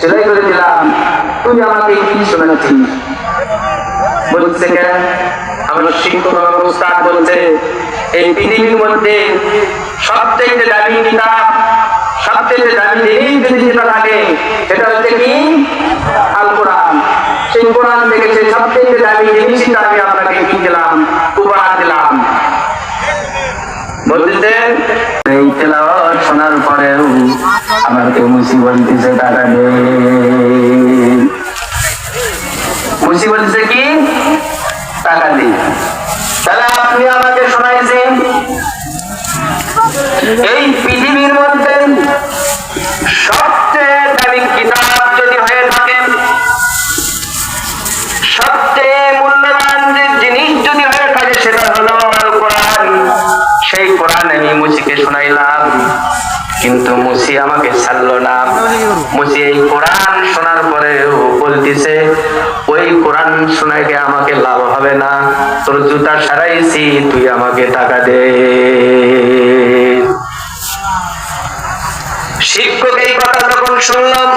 সেলাই করে দিলাম। তুই আমাকে কি শোনাচ্ছিস বলছে কেন? শিক্ষক উস্তাদ বলছে, এই পৃথিবীর মধ্যে সবচেয়ে দামি কিতাব সবচেয়ে দামি যেটা থাকে, সেটা হচ্ছে কি? আল কোরআন সেই কোরআন থেকে সবচেয়ে দামি জিনিসটা আমি আপনাকে কি দিলাম? উপহার দিলাম। এই তেলাওয়াত শোনার পরেও আমাকে মুসিবত দিছে টাকা দে মুসি বলছে কি? টাকা দিই তাহলে আপনি আমাকে শোনাইছেন, এই পৃথিবীর মধ্যে সবচেয়ে দামি কিতাব যদি হয়ে সবচেয়ে মূল্যবান যে জিনিস যদি হয়ে থাকে, সেটা হলো কোরআন। সেই কোরআন আমি মুসিকে শোনাইলাম। কিন্তু মুসি আমাকে ছাড়লো না। মুসি এই কোরআন শোনার পরে বলতেছে, ওই কোরআন শোনাকে আমাকে লাভ হবে না। তোর জুতা সারাইছি, তুই আমাকে টাকা দে। শিক্ষক এই কথা যখন শুনলাম